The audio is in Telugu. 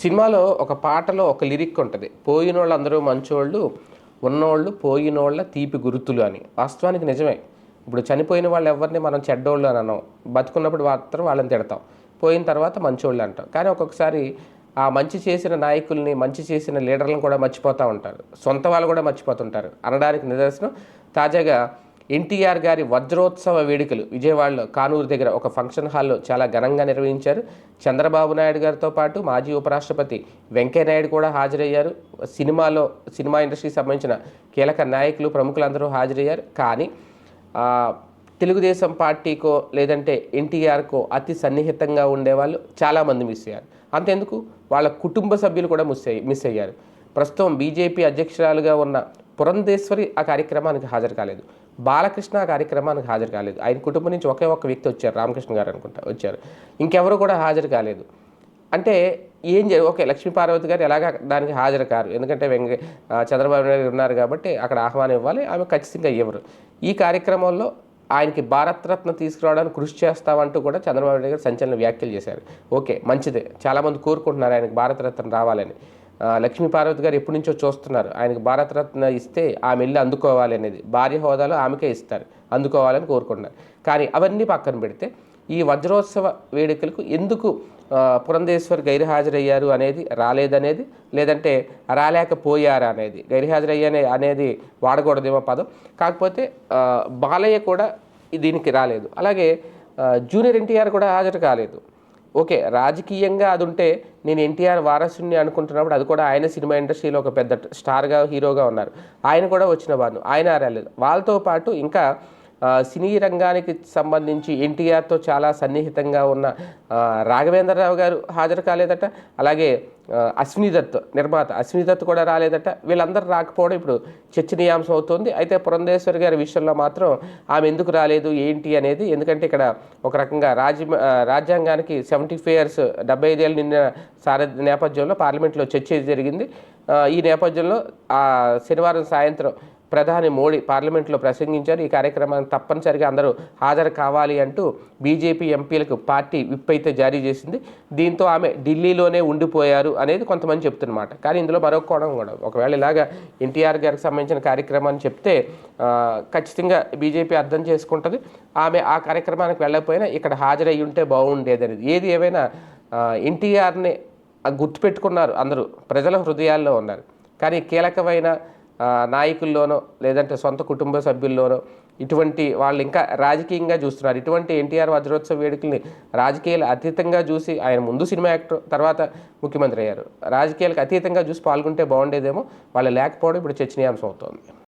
సినిమాలో ఒక పాటలో ఒక లిరిక్ ఉంటుంది. పోయినోళ్ళు అందరూ మంచోళ్ళు ఉన్నోళ్ళు పోయినోళ్ళ తీపి గుర్తులు అని. వాస్తవానికి నిజమే. ఇప్పుడు చనిపోయిన వాళ్ళు ఎవరిని మనం చెడ్డోళ్ళు అని అన్నాం. బతుకున్నప్పుడు మాత్రం వాళ్ళని తిడతాం. పోయిన తర్వాత మంచోళ్ళు అంటాం. కానీ ఒక్కొక్కసారి ఆ మంచి చేసిన నాయకుల్ని మంచి చేసిన లీడర్లను కూడా మర్చిపోతూ ఉంటారు. సొంత వాళ్ళు కూడా మర్చిపోతుంటారు. అనడానికి నిదర్శనం తాజాగా ఎన్టీఆర్ గారి వజ్రోత్సవ వేడుకలు విజయవాడలో కానూరు దగ్గర ఒక ఫంక్షన్ హాల్లో చాలా ఘనంగా నిర్వహించారు. చంద్రబాబు నాయుడు గారితో పాటు మాజీ ఉపరాష్ట్రపతి వెంకయ్యనాయుడు కూడా హాజరయ్యారు. సినిమాలో సినిమా ఇండస్ట్రీకి సంబంధించిన కీలక నాయకులు ప్రముఖులందరూ హాజరయ్యారు. కానీ తెలుగుదేశం పార్టీకో లేదంటే ఎన్టీఆర్కో అతి సన్నిహితంగా ఉండేవాళ్ళు చాలామంది మిస్ అయ్యారు. అంతెందుకు? వాళ్ళ కుటుంబ సభ్యులు కూడా మిస్ అయ్యి మిస్ అయ్యారు. ప్రస్తుతం బీజేపీ అధ్యక్షురాలుగా ఉన్న పురంధేశ్వరి ఆ కార్యక్రమానికి హాజరు కాలేదు. బాలకృష్ణ ఆ కార్యక్రమానికి హాజరు కాలేదు. ఆయన కుటుంబం నుంచి ఒకే ఒక్క వ్యక్తి వచ్చారు రామకృష్ణ గారు అనుకుంటా వచ్చారు. ఇంకెవరు కూడా హాజరు కాలేదు. అంటే ఏం జరి ఓకే లక్ష్మీ పార్వతి గారు ఎలాగ దానికి హాజరు కారు. ఎందుకంటే వెంక చంద్రబాబు నాయుడు ఉన్నారు కాబట్టి అక్కడ ఆహ్వానం ఇవ్వాలి. ఆమె ఖచ్చితంగా ఇవ్వరు. ఈ కార్యక్రమంలో ఆయనకి భారతరత్న తీసుకురావడానికి కృషి చేస్తామంటూ కూడా చంద్రబాబు నాయుడు గారు సంచలన వ్యాఖ్యలు చేశారు. ఓకే మంచిదే. చాలామంది కోరుకుంటున్నారు ఆయనకి భారతరత్న రావాలని. లక్ష్మీ పార్వతి గారు ఎప్పటి నుంచో చూస్తున్నారు. ఆయనకు భారతరత్న ఇస్తే ఆమె వెళ్ళి అందుకోవాలి అనేది. భార్య హోదాలో ఆమెకే ఇస్తారు. అందుకోవాలని కోరుకుంటున్నారు. కానీ అవన్నీ పక్కన పెడితే ఈ వజ్రోత్సవ వేడుకలకు ఎందుకు పురంధేశ్వర్ గైర్హాజరయ్యారు అనేది రాలేదనేది లేదంటే రాలేకపోయారా అనేది. గైర్హాజరయ్యనే అనేది వాడకూడదేమో పదం. కాకపోతే బాలయ్య కూడా దీనికి రాలేదు. అలాగే జూనియర్ ఎన్టీఆర్ కూడా హాజరు కాలేదు. ఓకే రాజకీయంగా అది ఉంటే నేను ఎన్టీఆర్ వారసుని అనుకుంటున్నప్పుడు అది కూడా ఆయన సినిమా ఇండస్ట్రీలో ఒక పెద్ద స్టార్గా హీరోగా ఉన్నారు. ఆయన కూడా వచ్చిన వారు ఆయన రాలేదు వాళ్ళతో పాటు ఇంకా సినీ రంగానికి సంబంధించి ఎన్టీఆర్తో చాలా సన్నిహితంగా ఉన్న రాఘవేంద్రరావు గారు హాజరు కాలేదట. అలాగే ఆ, అశ్విని దత్ నిర్మాత అశ్విని దత్ కూడా రాలేదట. వీళ్ళందరూ రాకపోవడం ఇప్పుడు చర్చనీయాంశం అవుతుంది. అయితే పురంధేశ్వరి గారి విషయంలో మాత్రం ఆమె ఎందుకు రాలేదు ఏంటి అనేది ఎందుకంటే ఇక్కడ ఒక రకంగా రాజ్య రాజ్యాంగానికి సెవెంటీ ఫైవ్ ఇయర్స్ డెబ్బై ఐదేళ్ళు నిన్న సార నేపథ్యంలో పార్లమెంట్లో చర్చ జరిగింది. ఈ నేపథ్యంలో ఆ శనివారం సాయంత్రం ప్రధాని మోడీ పార్లమెంట్లో ప్రసంగించారు. ఈ కార్యక్రమానికి తప్పనిసరిగా అందరూ హాజరు కావాలి అంటూ బీజేపీ ఎంపీలకు పార్టీ విప్ అయితే జారీ చేసింది. దీంతో ఆమె ఢిల్లీలోనే ఉండిపోయారు అనేది కొంతమంది చెప్తున్నమాట. కానీ ఇందులో మరొక కోణం కూడా. ఒకవేళ ఇలాగా ఎన్టీఆర్ గారికి సంబంధించిన కార్యక్రమాన్ని చెప్తే ఖచ్చితంగా బీజేపీ అర్థం చేసుకుంటుంది. ఆమె ఆ కార్యక్రమానికి వెళ్ళకపోయినా ఇక్కడ హాజరై ఉంటే బాగుండేదని ఏది ఏమైనా ఎన్టీఆర్ని గుర్తుపెట్టుకున్నారు అందరూ. ప్రజల హృదయాల్లో ఉన్నారు. కానీ కీలకమైన నాయకుల్లోనో లేదంటే సొంత కుటుంబ సభ్యుల్లోనో ఇటువంటి వాళ్ళు ఇంకా రాజకీయంగా చూస్తున్నారు. ఇటువంటి ఎన్టీఆర్ వజ్రోత్సవ వేడుకల్ని రాజకీయాలు అతీతంగా చూసి ఆయన ముందు సినిమా యాక్టర్ తర్వాత ముఖ్యమంత్రి అయ్యారు. రాజకీయాలకు అతీతంగా చూసి పాల్గొంటే బాగుండేదేమో వాళ్ళు లేకపోవడం ఇప్పుడు చర్చనీయాంశం అవుతోంది.